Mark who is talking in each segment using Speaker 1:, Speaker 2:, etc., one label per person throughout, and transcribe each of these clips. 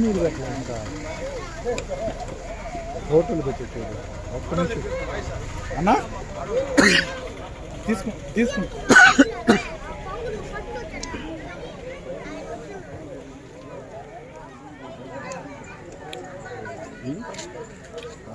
Speaker 1: నీళ్ళు పెట్టాలి ఇంకా. హోటల్ పెట్టేది ఒక్క నుంచి అన్నా? తీసుకు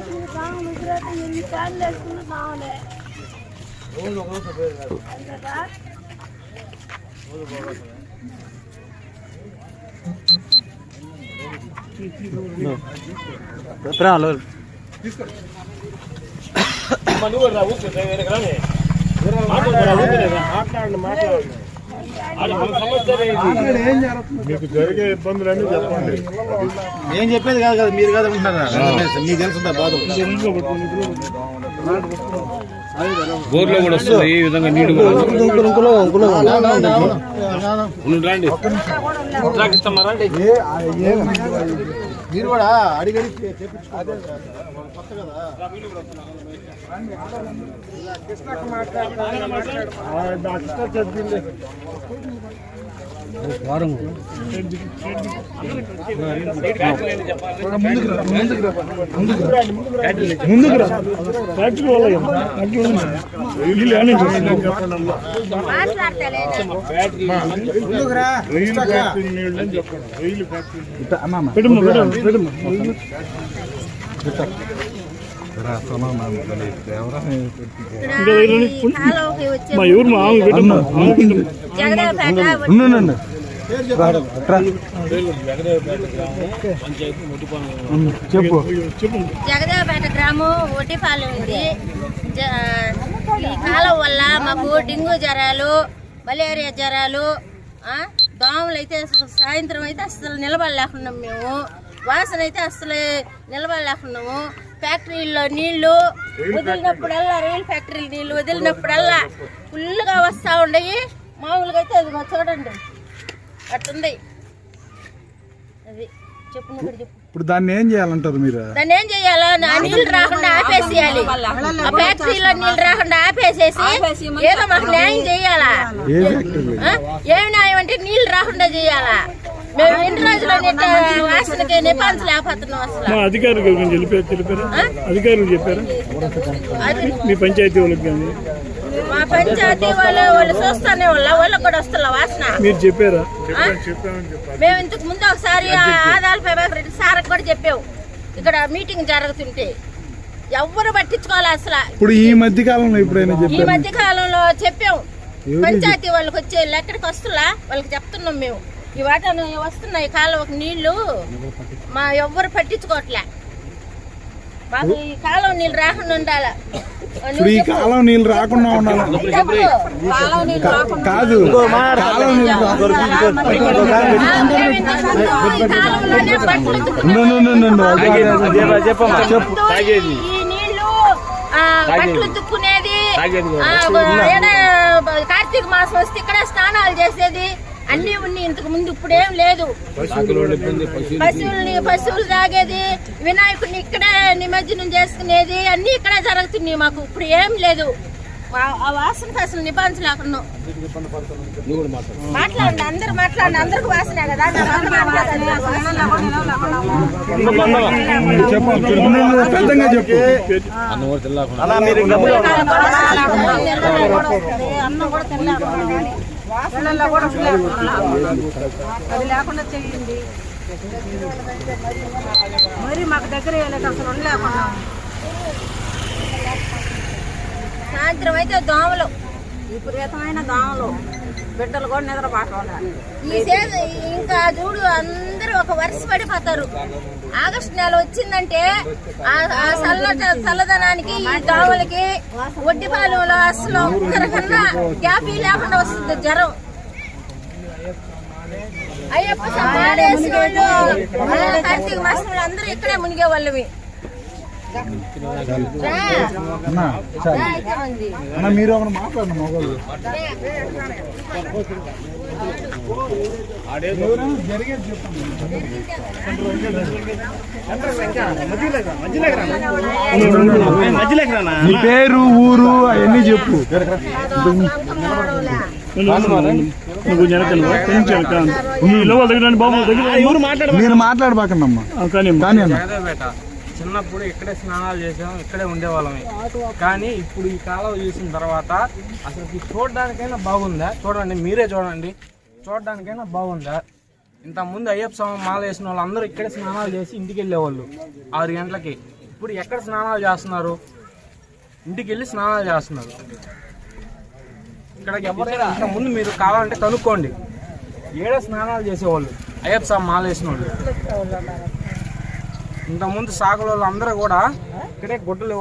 Speaker 1: అన్నప్ప
Speaker 2: ఎన్ని సార్లు వేసుకున్నా కావాలి
Speaker 3: మీకు జరిగే ఇబ్బందులన్నీ చెప్పండి.
Speaker 1: ఏం చెప్పేది కాదు కదా మీరు కాదు ఉంటున్నారా మీకు తెలుసుందా బాధ
Speaker 4: బోర్లో కూడా వస్తుంది ఈ విధంగా నీళ్ళు ఉండు, రండి.
Speaker 1: మీరు కూడా అడిగి అడిగి చేపించుకోవాలి కొత్త కదా.
Speaker 3: ముందుకు ఫ్యాక్టరీ
Speaker 2: మాట్లాడతలే
Speaker 3: రైలు ఫ్యాక్టరీ రైలు ఫ్యాక్టరీ
Speaker 1: అమ్మమ్మ
Speaker 3: పెడమ్మ పెడమ్మ పెడమ్మ ఇంకా రైలు
Speaker 2: కాలువకి వచ్చే
Speaker 3: మా ఎవరు మా
Speaker 1: చెప్పు
Speaker 3: చెప్పు
Speaker 2: జగదేవపేట గ్రామం ఒడ్డిపాలెం ఇది. జ- ఈ కాలం వల్ల మాకు డెంగ్యూ జ్వరాలు మలేరియా జ్వరాలు దోమలు అయితే సాయంత్రం అయితే అసలు నిలబడలేకున్నాం మేము. వాసన అయితే అసలు నిలబడలేకున్నాము. ఫ్యాక్టరీలో నీళ్ళు వదిలినప్పుడల్లా రైలు ఫ్యాక్టరీ నీళ్ళు వదిలినప్పుడల్లా ఫుల్గా వస్తూ ఉండయి. మామూలుగా అయితే అది మా చూడండి. అట్టుంది. అది చెప్పు చెప్పు.
Speaker 1: ఇప్పుడు దాన్ని ఏం చేయాలంటారు మీరు?
Speaker 2: దాన్ని ఏం చెయ్యాలో ఆ నీళ్ళు రాకుండా ఆపేసేయాలి. ఆ ఫ్యాక్టరీలో నీళ్ళు రాకుండా ఆపేసేసి ఏదో మాకు న్యాయం
Speaker 1: ఏ
Speaker 2: ఆ? ఏమి న్యాయం అంటే నీళ్ళు రాకుండా చెయ్యాలా మేము ఎన్ని రోజులు నెట్ట వాసనకి నిపాంచలేకపోతున్నాం అసలు.
Speaker 3: మా అధికారులు గురించి తెలిపారు? తెలిపారు అధికారులు చెప్పారు? మీ పంచాయతీ వాళ్ళకి కానీ?
Speaker 2: మా పంచాయతీ వాళ్ళు వాళ్ళు చూస్తానే వాళ్ళ వాళ్ళకి కూడా వస్తున్నా వాసన.
Speaker 3: మీరు చెప్పారా?
Speaker 2: మేము ఇంతకు ముందు ఒకసారి ఆ ఆదాల ప్రభాకర్ సార్కి కూడా చెప్పావు ఇక్కడ మీటింగ్ జరుగుతుంటే. ఎవ్వరు పట్టించుకోవాలి అసలు?
Speaker 1: ఇప్పుడు ఈ మధ్య కాలంలో ఎప్పుడైనా
Speaker 2: ఈ మధ్య కాలంలో చెప్పాం.
Speaker 1: ఎవరు
Speaker 2: పంచాయతీ వాళ్ళకి వచ్చే ఎక్కడికి వస్తున్నా వాళ్ళకి చెప్తున్నాం మేము. ఈ వాటను వస్తున్నాయి. కాలువకు నీళ్ళు మా ఎవ్వరు పట్టించుకోవట్లే. మాకు ఈ కాలం నీళ్ళు రాకుండా ఉండాలా?
Speaker 5: ఇప్పుడు ఈ కాలం నీళ్ళు రాకుండా ఉండాలి?
Speaker 2: కాలం నీళ్ళు రాకుండా
Speaker 5: కాదు. కాలం నీళ్ళు
Speaker 2: బట్టలు కార్తీక మాసం వస్తే ఇక్కడ స్నానాలు చేసేది. అన్ని ఉన్నాయి ఇంతకు ముందు ఇప్పుడేం లేదు. పశువుల్ని పశువులు తాగేది వినాయకుడిని ఇక్కడే నిమజ్జనం చేసుకునేది అన్ని ఇక్కడే జరుగుతున్నాయి మాకు. ఇప్పుడు ఏం లేదు. ఆ- వాసనకి అసలు నిబంధించలేకున్నాం మాట్లాడండి అందరు మాట్లాడండి అందరికి వాసనే కదా నా మాట మాట్లాడండి. కూడా
Speaker 6: అది లేకుండా చెయ్యండి మరి మాకు దగ్గర వేయలేక అసలు ఉండలేకుండా.
Speaker 2: సాయంత్రం అయితే దోమలు
Speaker 6: విపరీతమైన దోమలు. బిడ్డలు కూడా నిద్రపాటవాలి
Speaker 2: ఈ ఇంకా చూడు అందరూ ఒక వరుస పడిపోతారు. ఆగస్టు నెల వచ్చిందంటే ఆ- చల్లట చల్లదనానికి ఈ దోమలకి ఒడ్డిపాలెంలో అసలు ఒక్కరికన్నా గ్యాపీ లేకుండా వస్తుంది జ్వరం. అయ్యప్ప కార్తీక మాసంలో అందరూ ఇక్కడే మునిగే వాళ్ళవి
Speaker 5: అన్నా మీరు ఒకరు మాట్లాడండి మొగలు జరిగేది చెప్పండి. నీ పేరు ఊరు అవన్నీ చెప్పు. మీరు మాట్లాడబాకండమ్మా.
Speaker 3: కానీ
Speaker 5: కానీ అన్న
Speaker 7: చిన్నప్పుడు ఇక్కడే స్నానాలు చేసాం ఇక్కడే ఉండేవాళ్ళమే. కానీ ఇప్పుడు ఈ కాలువ చూసిన తర్వాత అసలు చూడడానికైనా బాగుందా? చూడండి మీరే చూడండి. చూడడానికైనా బాగుందా? ఇంతకుముందు అయ్యప్ప స్వామి మాల వేసిన వాళ్ళు అందరూ ఇక్కడే స్నానాలు చేసి ఇంటికి వెళ్ళేవాళ్ళు ఆరు గంటలకి. ఇప్పుడు ఎక్కడ స్నానాలు చేస్తున్నారు? ఇంటికి వెళ్ళి స్నానాలు చేస్తున్నారు. ఇక్కడికి ఎవరైనా ఇంతకుముందు మీరు కావాలంటే కనుక్కోండి ఏడ స్నానాలు చేసేవాళ్ళు? అయ్యప్ప స్వామి మాల వేసిన వాళ్ళు. ఇంతకుముందు సాగుల అందరూ కూడా ఇక్కడే గుడ్డలు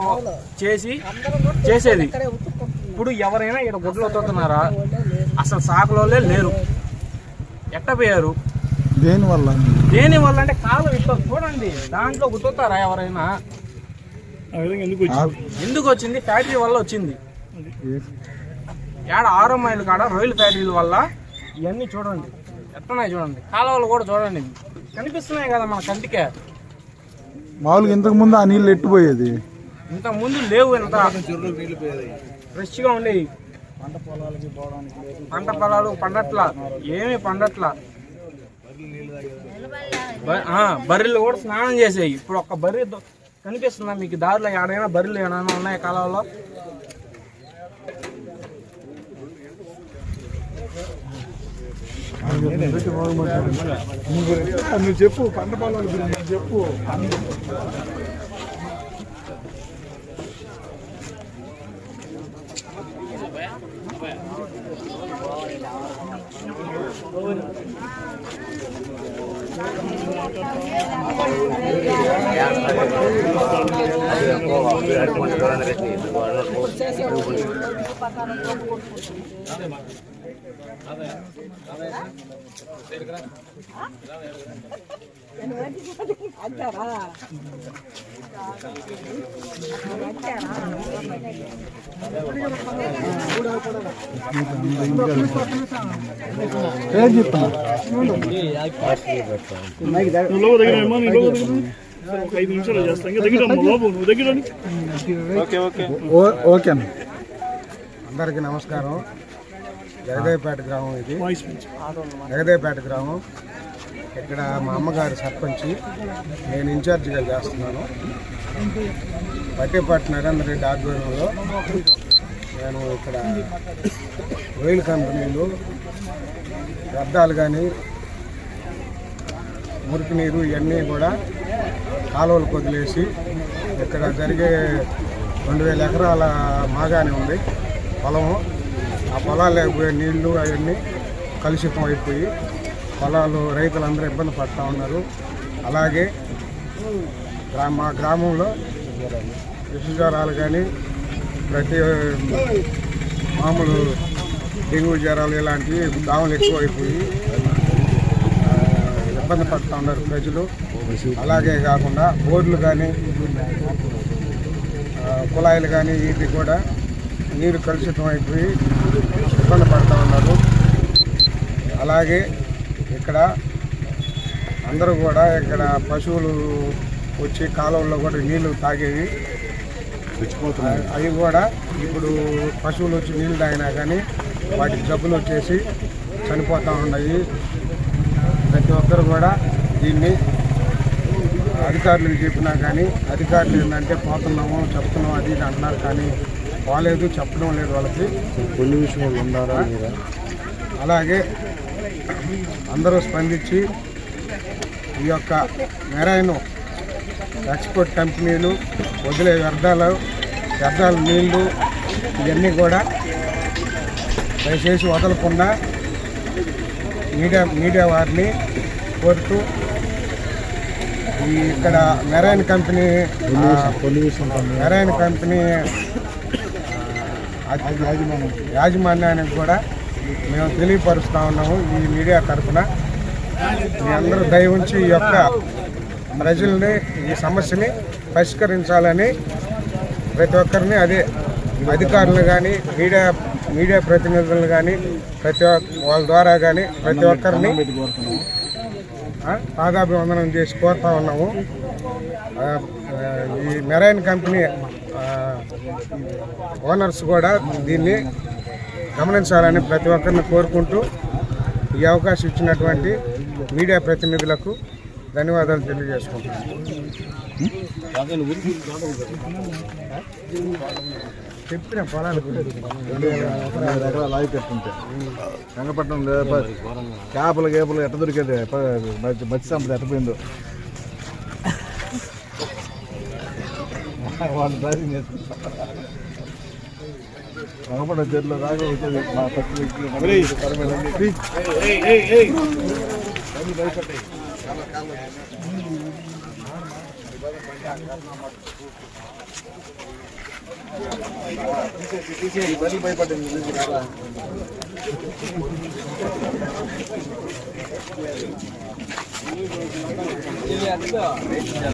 Speaker 7: చేసి చేసేది. ఇప్పుడు ఎవరైనా ఇక్కడ గుడ్డలు వస్తున్నారా అసలు సాగులోనే లేరు. ఎట్టపోయారు
Speaker 5: దేనివల్ల?
Speaker 7: దేని వల్ల అంటే కాలం ఇట్లా చూడండి దాంట్లో గుర్తుతారా ఎవరైనా?
Speaker 3: ఎందుకు వచ్చి
Speaker 7: ఎందుకు వచ్చింది? ఫ్యాక్టరీ వల్ల వచ్చింది. ఏడ ఆరో మైల్ కాడ రొయ్యల ఫ్యాక్టరీల వల్ల ఇవన్నీ చూడండి. ఎట్టున్నాయి చూడండి. కాలువలు కూడా చూడండి. కనిపిస్తున్నాయి కదా మన కంటికే.
Speaker 5: మామూలుగా ఇంతకు ముందు ఆ నీళ్ళు ఎట్టుపోయేది?
Speaker 7: ఇంత ముందు లేవు ఇంత ఫ్రెష్గా ఉండేవి. పంట పొలాలు పండట్ల ఏమి పండట్ల. బర్రెలు కూడా స్నానం చేసేవి. ఇప్పుడు ఒక్క బర్రె కనిపిస్తుందా మీకు? దారిలో ఏడైనా బర్రెలు ఏమైనా ఉన్నాయా కాలంలో?
Speaker 5: నువ్వు చెప్పు. పంట పొలాల గురించి. చెప్పు పేరు
Speaker 3: ఒక ఐదు నిమిషాలు ఇంకా దగ్గర బాబు నువ్వు దగ్గర
Speaker 5: ఓకే అన్న.
Speaker 8: అందరికీ నమస్కారం. జగదేవపేట గ్రామం ఇది. జగదేవపేట గ్రామం. ఇక్కడ మా అమ్మగారు సర్పంచ్. నేను ఇన్ఛార్జిగా చేస్తున్నాను. పట్టేపాటి నరేంద్ర రెడ్డి ఆధ్వర్యంలో నేను ఇక్కడ రొయ్యల కంపెనీలు వ్యర్థాలు కానీ మురికి నీరు ఇవన్నీ కూడా కాలువలకు వదిలేసి ఇక్కడ జరిగే రెండు వేల ఎకరాల మాగానే ఉంది పొలము. ఆ పొలాలు పోయే నీళ్ళు అవన్నీ కలుషితం అయిపోయి పొలాలు రైతులందరూ ఇబ్బంది పడుతూ ఉన్నారు. అలాగే మా గ్రామంలో విష జ్వరాలు కానీ ప్రతి మామూలు డెంగ్యూ జ్వరాలు ఇలాంటివి దాములు ఎక్కువైపోయి అయిపోయి ఇబ్బంది పడుతూ ఉన్నారు ప్రజలు. అలాగే కాకుండా బోర్లు కానీ కుళాయిలు కానీ వీటి కూడా నీరు కలుషితం అయిపోయి ఉన్నారు అలాగే ఇక్కడ అందరూ కూడా ఇక్కడ పశువులు వచ్చి కాలువల్లో కూడా నీళ్ళు తాగేవి. అవి కూడా ఇప్పుడు పశువులు వచ్చి నీళ్ళు తాగినా కానీ వాటికి జబ్బులు వచ్చేసి చనిపోతూ ఉన్నాయి. ప్రతి ఒక్కరు కూడా దీన్ని అధికారులకు చెప్పినా కానీ అధికారులు ఏంటంటే పోతున్నాము చెప్తున్నాము అది ఇది అంటున్నారు కానీ పోలేదు చెప్పడం లేదు వాళ్ళకి.
Speaker 5: కొన్ని విషయంలో ఉన్నారా
Speaker 8: అలాగే అందరూ స్పందించి ఈ యొక్క మెరైన్ ఎక్స్పోర్ట్ కంపెనీలు వదిలే వ్యర్థాలు వ్యర్థాల నీళ్ళు ఇవన్నీ కూడా దయచేసి వదలకుండా మీడియా మీడియా వారిని కోరుతూ ఈ ఇక్కడ మెరైన్ కంపెనీ మెరైన్ కంపెనీ యాజమాన్యానికి కూడా మేము తెలియపరుస్తూ ఉన్నాము ఈ మీడియా తరఫున. మీ అందరూ దయ ఉంచి ఈ యొక్క ప్రజల్ని ఈ సమస్యని పరిష్కరించాలని ప్రతి ఒక్కరిని అదే అధికారులు కానీ మీడియా మీడియా ప్రతినిధులను కానీ ప్రతి ఒక్క వాళ్ళ ద్వారా కానీ ప్రతి ఒక్కరిని పాదాభివందనం చేసి కోరుతా ఉన్నాము. ఈ మెరైన్ కంపెనీ ఓనర్స్ కూడా దీన్ని గమనించాలని ప్రతి ఒక్కరిని కోరుకుంటూ ఈ అవకాశం ఇచ్చినటువంటి మీడియా ప్రతినిధులకు ధన్యవాదాలు తెలియజేసుకుంటున్నాను చెప్పిన పొలాలు
Speaker 5: ఎకరాలు ఆగి పెట్టుంటే వెంగపట్నం చేపలు గేపలు ఎట్ట దొరికేది? మత్స్య సంపద ఎట్టపోయిందో వాళ్ళు చేసుకుంటారు వెంగపట్నం చెట్లు దాకా వచ్చేది మా వ్యక్తులు భయపడింది